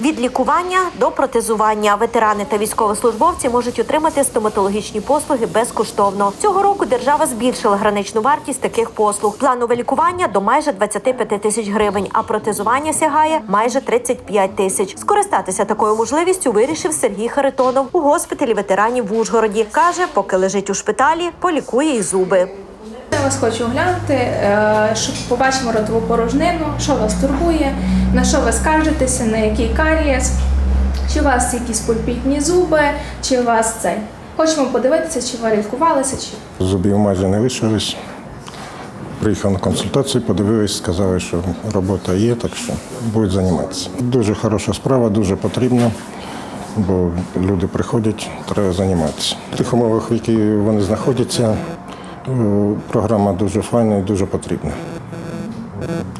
Від лікування до протезування ветерани та військовослужбовці можуть отримати стоматологічні послуги безкоштовно. Цього року держава збільшила граничну вартість таких послуг. Планове лікування до майже 25 тисяч гривень, а протезування сягає майже 35 тисяч. Скористатися такою можливістю вирішив Сергій Харитонов у госпіталі ветеранів в Ужгороді. каже, поки лежить у шпиталі, полікує й зуби. Я вас хочу оглянути, е, щоб побачимо ротову порожнину, що вас турбує, на що ви скаржитеся, на який карієс, чи у вас якісь пульпітні зуби, чи у вас цей. Хочемо подивитися, чи ви лікувалися, чи Зубів майже не лишились. Приїхав на консультацію, подивились, сказали, що робота є, так що будуть займатися. Дуже хороша справа, дуже потрібна, бо люди приходять, треба займатися. В тих умовах, в яких вони знаходяться, програма дуже файна і дуже потрібна.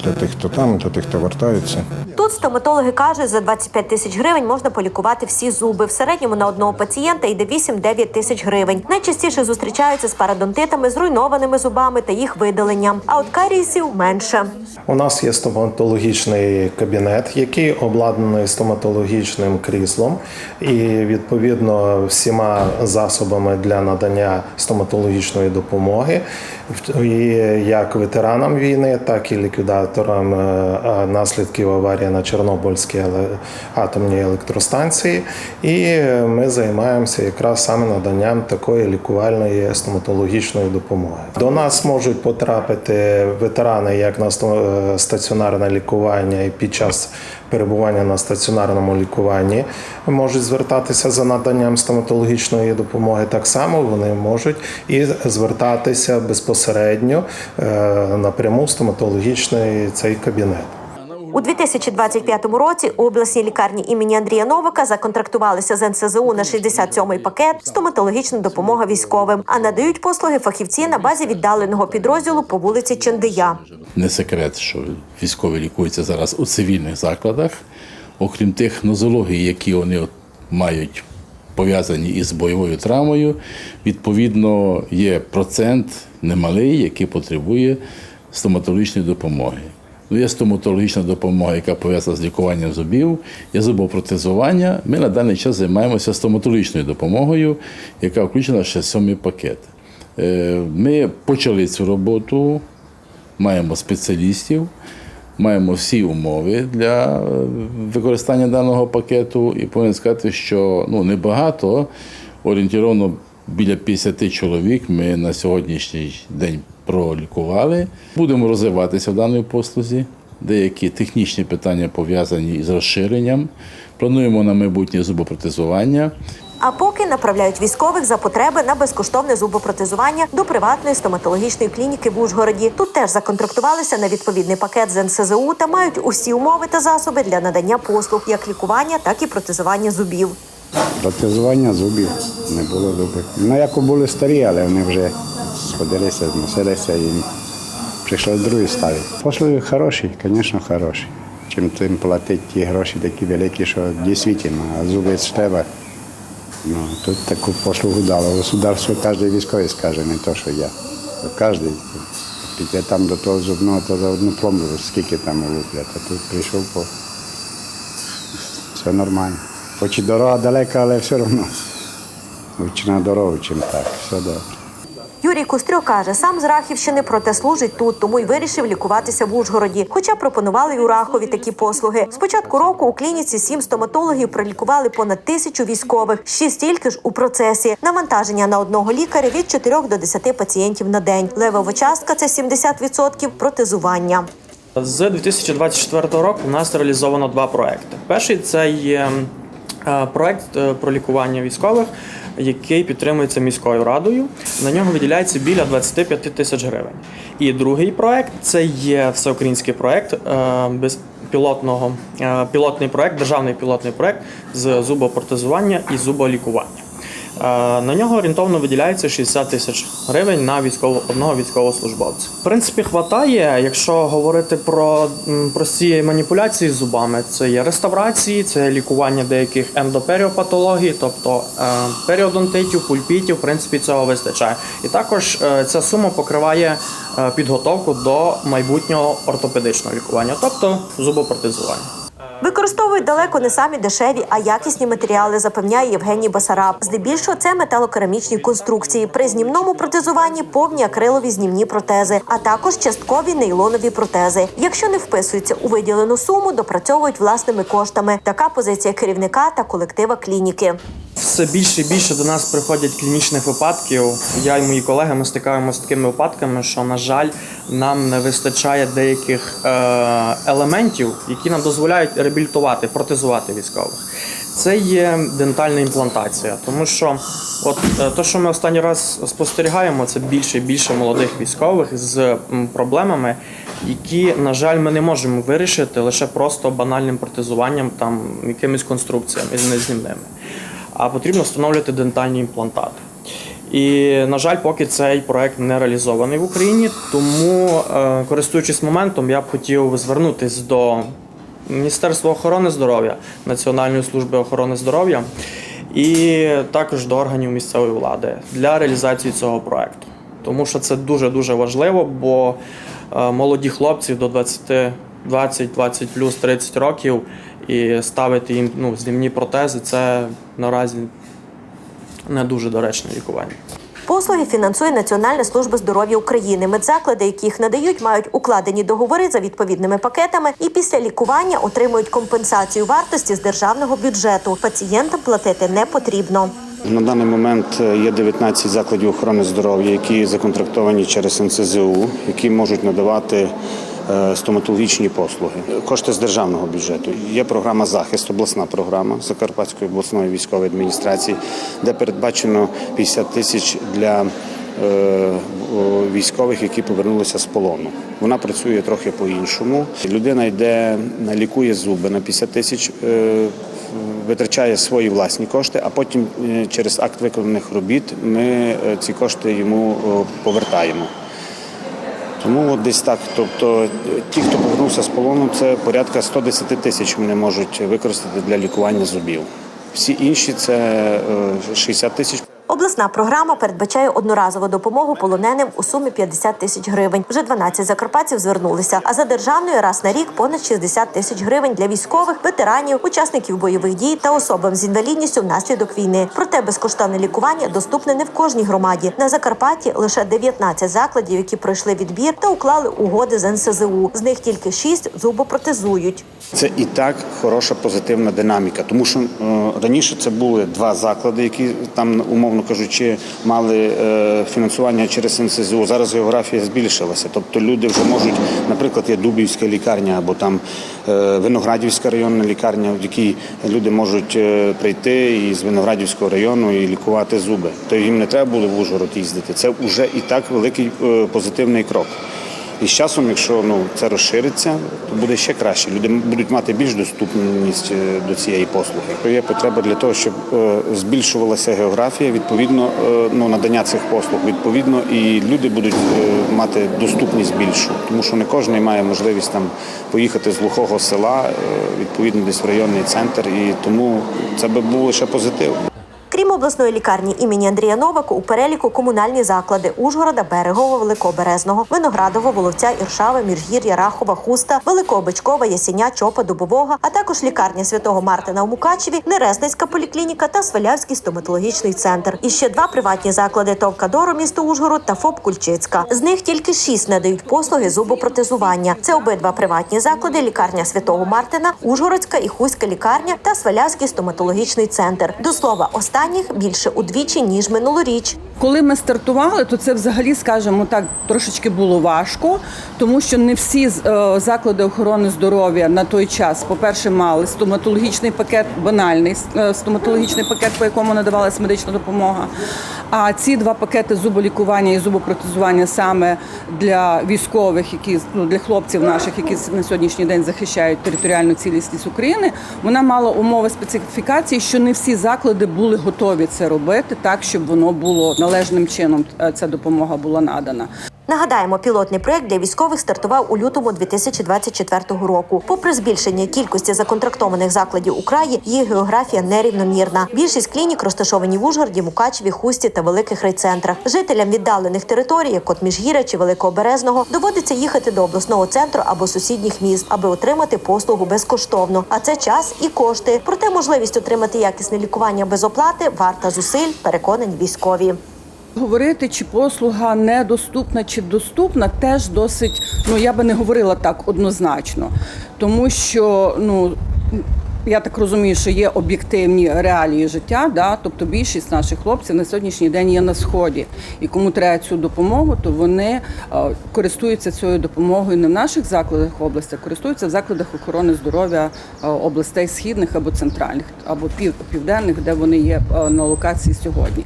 Для тих, хто там, для тих, хто вертається. Тут стоматологи кажуть, за 25 тисяч гривень можна полікувати всі зуби. В середньому на одного пацієнта йде 8-9 тисяч гривень. Найчастіше зустрічаються з парадонтитами, зруйнованими зубами та їх видаленням. А от карієсів менше. У нас є стоматологічний кабінет, який обладнаний стоматологічним кріслом, і відповідно всіма засобами для надання стоматологічної допомоги, і як ветеранам війни, так і ліквідаторам е, е, наслідків аварії на Чорнобильській атомній електростанції. І ми займаємося якраз саме наданням такої лікувальної стоматологічної допомоги. До нас можуть потрапити ветерани як на е, стаціонарне лікування і під час перебування на стаціонарному лікуванні можуть звертатися за наданням стоматологічної допомоги. Так само вони можуть і звертатися безпосередньо е, напряму в стоматологічний цей кабінет. У 2025 році у обласній лікарні імені Андрія Новика законтрактувалися з НСЗУ на 67-й пакет стоматологічна допомога військовим, а надають послуги фахівці на базі віддаленого підрозділу по вулиці Чендия. Не секрет, що військові лікуються зараз у цивільних закладах, окрім тих нозологій, які вони мають пов'язані із бойовою травмою, відповідно, є процент немалий, який потребує стоматологічної допомоги. Ну, є стоматологічна допомога, яка пов'язана з лікуванням зубів, є зубопротезування. Ми на даний час займаємося стоматологічною допомогою, яка включена ще сьомий пакет. Е, Ми почали цю роботу маємо спеціалістів, маємо всі умови для е, використання даного пакету. І повинен сказати, що ну, небагато, орієнтовно біля 50 чоловік ми на сьогоднішній день пролікували. Будемо розвиватися в даній послузі. Деякі технічні питання пов'язані із розширенням. Плануємо на майбутнє зубопротезування. А поки направляють військових за потреби на безкоштовне зубопротезування до приватної стоматологічної клініки в Ужгороді. Тут теж законтрактувалися на відповідний пакет з НСЗУ та мають усі умови та засоби для надання послуг, як лікування, так і протезування зубів. Протезування зубів не було зубів. Ну, як були старі, але вони вже сходилися, зносилися і прийшлось другі ставити. Послуги хороші, звісно, хороші. Чим тим платити ті гроші такі великі, що дійсно, а зуби треба. Ну, тут таку послугу дало. Государство кожен військовий скаже, не то, що я. Кожен піде там до того зубного, то за одну пломбу, скільки там луплять. А тут прийшов по все нормально. Хоч і дорога далека, але все одно. Лучше на дорогу, чим так. Все добре. Юрій Кострюк каже, сам з Рахівщини, проте служить тут, тому й вирішив лікуватися в Ужгороді. Хоча пропонували й у Рахові такі послуги. З початку року у клініці сім стоматологів пролікували понад тисячу військових, ще стільки ж у процесі. Навантаження на одного лікаря від 4 до 10 пацієнтів на день. Левова частка це 70% протезування. З 2024 року у нас реалізовано два проекти. Перший це є е, проект е, про лікування військових, який підтримується міською радою. На нього виділяється біля 25 тисяч гривень. І другий проект це є всеукраїнський проект безпілотного без пілотного е, пілотний проект, державний пілотний проект з зубопротезування і зуболікування. Е, На нього орієнтовно виділяється 60 тисяч гривень на військово одного військовослужбовця. В принципі, хватає, якщо говорити про прості маніпуляції з зубами, це є реставрації, це лікування деяких ендоперіопатологій, тобто е, періодонтитів, пульпітів, в принципі, цього вистачає. І також е, ця сума покриває підготовку до майбутнього ортопедичного лікування, тобто зубопротезування. Використовують далеко не самі дешеві, а якісні матеріали, запевняє Євгеній Басараб. Здебільшого це металокерамічні конструкції. При знімному протезуванні повні акрилові знімні протези, а також часткові нейлонові протези. Якщо не вписуються у виділену суму, допрацьовують власними коштами. Така позиція керівника та колектива клініки. Все більше і більше до нас приходять клінічних випадків. Я і мої колеги ми стикаємося з такими випадками, що, на жаль, нам не вистачає деяких е, елементів, які нам дозволяють реабілітувати, протезувати військових. Це є дентальна імплантація, тому що от те, що ми останній раз спостерігаємо, це більше і більше молодих військових з проблемами, які, на жаль, ми не можемо вирішити лише просто банальним протезуванням, там якимись конструкціями з незнімними а потрібно встановлювати дентальні імплантати. І, на жаль, поки цей проект не реалізований в Україні, тому, е, користуючись моментом, я б хотів звернутися до Міністерства охорони здоров'я, Національної служби охорони здоров'я і також до органів місцевої влади для реалізації цього проекту. Тому що це дуже дуже важливо, бо е, молоді хлопці до 20, 20, 20 плюс 30 років і ставити їм ну, знімні протези це наразі не дуже доречне лікування. Послуги фінансує Національна служба здоров'я України. Медзаклади, які їх надають, мають укладені договори за відповідними пакетами і після лікування отримують компенсацію вартості з державного бюджету. Пацієнтам платити не потрібно. На даний момент е, є 19 закладів охорони здоров'я, які законтрактовані через НСЗУ, які можуть надавати стоматологічні послуги. Кошти з державного бюджету. Є програма захист, обласна програма Закарпатської обласної військової адміністрації, де передбачено 50 тисяч для е, військових, які повернулися з полону. Вона працює трохи по-іншому. Людина йде, лікує зуби на 50 тисяч. е, Витрачає свої власні кошти, а потім е, через акт виконаних робіт ми е, ці кошти йому повертаємо. Тому от десь так. Тобто е, ті, хто повернувся з полону, це порядка 110 тисяч вони можуть використати для лікування зубів. Всі інші це е, 60 тисяч. Обласна програма передбачає одноразову допомогу полоненим у сумі 50 тисяч гривень. Вже 12 закарпатців звернулися. А за державною раз на рік понад 60 тисяч гривень для військових, ветеранів, учасників бойових дій та особам з інвалідністю внаслідок війни. Проте безкоштовне лікування доступне не в кожній громаді. На Закарпатті лише 19 закладів, які пройшли відбір та уклали угоди з НСЗУ. З них тільки 6 зубопротезують. Це і так хороша позитивна динаміка, тому що е, раніше це були два заклади, які там, умовно кажучи, мали е, фінансування через НСЗУ. Зараз географія збільшилася. Тобто люди вже можуть, наприклад, є Дубівська лікарня або там е, Виноградівська районна лікарня, в якій люди можуть прийти прийти із Виноградівського району і лікувати зуби. То їм не треба було в Ужгород їздити. Це вже і так великий е, позитивний крок. І з часом, якщо ну це розшириться, то буде ще краще. Люди будуть мати більш доступність е, до цієї послуги. Є потреба для того, щоб е, збільшувалася географія, відповідно, е, ну надання цих послуг. Відповідно, і люди будуть мати доступність більшу, тому що не кожен має можливість там поїхати з глухого села, відповідно, десь в районний центр, і тому це би був лише позитив. Крім обласної лікарні імені Андрія Новаку, у переліку комунальні заклади Ужгорода, Берегово, Великоберезного, Виноградово, Воловця, Іршава, Міжгір'я, Рахова, Хуста, Великобичкова, Ясіня, Чопа, Дубового, а також лікарня святого Мартина у Мукачеві, Нерезницька поліклініка та Свалявський стоматологічний центр. І ще два приватні заклади Товка Доро, місто Ужгород та ФОП Кульчицька. З них тільки шість надають послуги зубопротезування. Це обидва приватні заклади: лікарня святого Мартина, Ужгородська і Хуська лікарня та Свалявський стоматологічний центр. До слова, останніх більше удвічі ніж минулоріч. Коли ми стартували, то це взагалі, скажімо так, трошечки було важко, тому що не всі е, заклади охорони здоров'я на той час, по-перше, мали стоматологічний пакет, банальний е, стоматологічний пакет, по якому надавалася медична допомога. А ці два пакети зуболікування і зубопротезування саме для військових, які ну, для хлопців наших, які на сьогоднішній день захищають територіальну цілісність України, вона мала умови специфікації, що не всі заклади були готові це робити так, щоб воно було належним чином. е, Ця допомога була надана. Нагадаємо, пілотний проект для військових стартував у лютому 2024 року. Попри збільшення кількості законтрактованих закладів у краї, їх географія нерівномірна. Більшість клінік розташовані в Ужгороді, Мукачеві, Хусті та великих райцентрах. Жителям віддалених територій, як от Міжгір'я чи Великоберезного, доводиться їхати до обласного центру або сусідніх міст, аби отримати послугу безкоштовно. А це час і кошти. Проте можливість отримати якісне лікування без оплати варта зусиль, переконані військові. Говорити, чи послуга недоступна чи доступна, теж досить, ну я би не говорила так однозначно, тому що ну. Я так розумію, що є об'єктивні реалії життя, да? тобто більшість наших хлопців на сьогоднішній день є на сході, і кому треба цю допомогу, то вони е, користуються цією допомогою не в наших закладах області, а користуються в закладах охорони здоров'я е, областей східних або центральних, або пів, південних, де вони є е, на локації сьогодні.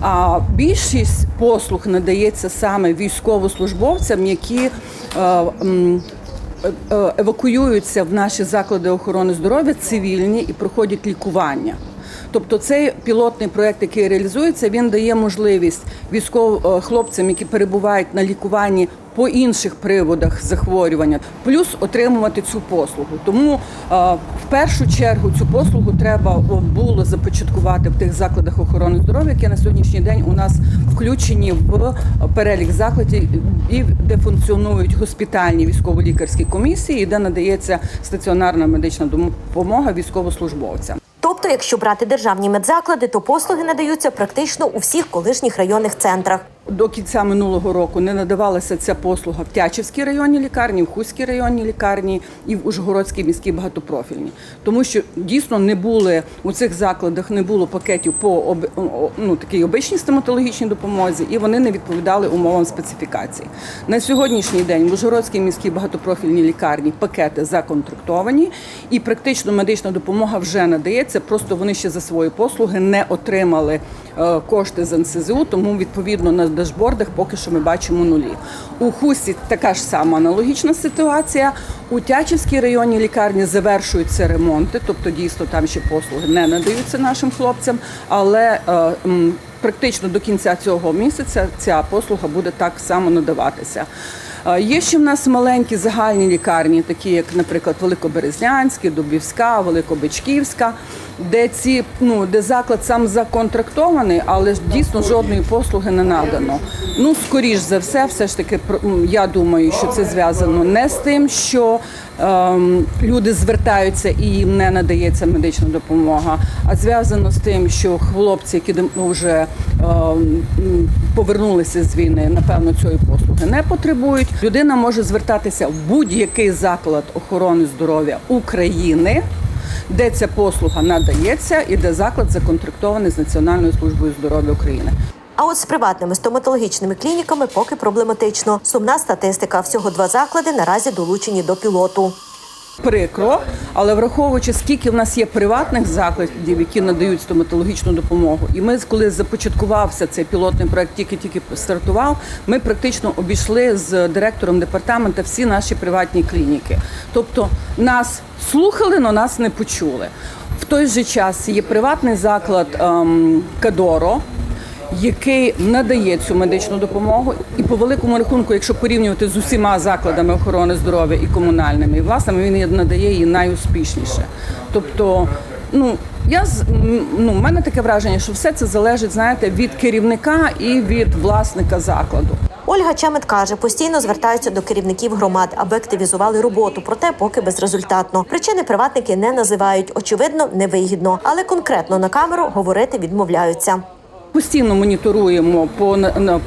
А більшість послуг надається саме військовослужбовцям, які евакуюються в наші заклади охорони здоров'я цивільні і проходять лікування. Тобто цей пілотний проект, який реалізується, він дає можливість військовим хлопцям, які перебувають на лікуванні по інших приводах захворювання, плюс отримувати цю послугу. Тому е, в першу чергу цю послугу треба було започаткувати в тих закладах охорони здоров'я, які на сьогоднішній день у нас включені в перелік закладів, і де функціонують госпітальні військово-лікарські комісії, де надається стаціонарна медична допомога військовослужбовцям. Якщо брати державні медзаклади, то послуги надаються практично у всіх колишніх районних центрах. До кінця минулого року не надавалася ця послуга в Тячівській районній лікарні, в Хуській районній лікарні і в Ужгородській міській багатопрофільній, тому що дійсно не були у цих закладах, не було пакетів по ну, такій обичній стоматологічній допомозі, і вони не відповідали умовам специфікації. На сьогоднішній день в Ужгородській міській багатопрофільній лікарні пакети законтрактовані, і практично медична допомога вже надається. Просто вони ще за свої послуги не отримали е, кошти з НСЗУ, тому відповідно на дашбордах поки що ми бачимо нулі. У Хусі така ж сама аналогічна ситуація. У Тячівській районній лікарні завершуються ремонти, тобто дійсно там ще послуги не надаються нашим хлопцям, але е, практично до кінця цього місяця ця послуга буде так само надаватися. Е, Є ще в нас маленькі загальні лікарні, такі як, наприклад, Великоберезнянська, Дубівська, Великобичківська, де ці ну де заклад сам законтрактований, але дійсно жодної послуги не надано. Ну, скоріш за все, все ж таки, я думаю, що це зв'язано не з тим, що люди звертаються і їм не надається медична допомога, а зв'язано з тим, що хлопці, які вже ем, повернулися з війни, напевно, цієї послуги не потребують. Людина може звертатися в будь-який заклад охорони здоров'я України. Де ця послуга надається і де заклад законтрактований з Національною службою здоров'я України. А от з приватними стоматологічними клініками поки проблематично. Сумна статистика. Всього два заклади наразі долучені до пілоту. Прикро, але враховуючи, скільки в нас є приватних закладів, які надають стоматологічну допомогу, і ми, коли започаткувався цей пілотний проект, тільки-тільки стартував, ми практично обійшли з директором департамента всі наші приватні клініки. Тобто нас слухали, але нас не почули. В той же час є приватний заклад ем, Кадоро який надає цю медичну допомогу, і по великому рахунку, якщо порівнювати з усіма закладами охорони здоров'я і комунальними і власними, він надає її найуспішніше. Тобто, ну я ну, в мене таке враження, що все це залежить, знаєте, від керівника і від власника закладу. Ольга Чемет каже, постійно звертаються до керівників громад, аби активізували роботу, проте поки безрезультатно. Причини приватники не називають. Очевидно, невигідно, але конкретно на камеру говорити відмовляються. Постійно моніторуємо по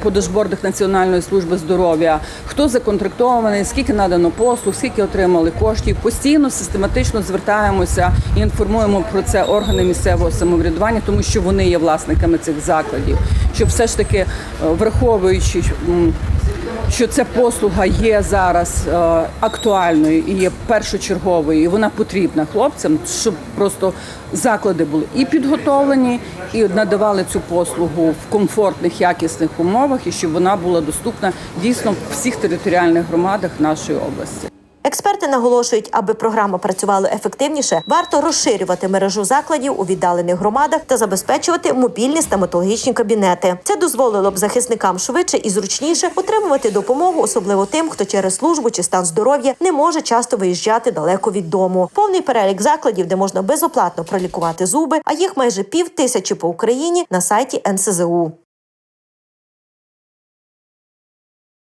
по дашбордах Національної служби здоров'я, хто законтрактований, скільки надано послуг, скільки отримали коштів. Постійно систематично звертаємося і інформуємо про це органи місцевого самоврядування, тому що вони є власниками цих закладів. Щоб все ж таки, е, враховуючи. Що ця послуга є зараз е, актуальною і є першочерговою, і вона потрібна хлопцям, щоб просто заклади були і підготовлені, і надавали цю послугу в комфортних, якісних умовах, і щоб вона була доступна дійсно в всіх територіальних громадах нашої області. Експерти наголошують, аби програма працювала ефективніше, варто розширювати мережу закладів у віддалених громадах та забезпечувати мобільні стоматологічні кабінети. Це дозволило б захисникам швидше і зручніше отримувати допомогу, особливо тим, хто через службу чи стан здоров'я не може часто виїжджати далеко від дому. Повний перелік закладів, де можна безоплатно пролікувати зуби, а їх майже пів тисячі по Україні на сайті НСЗУ.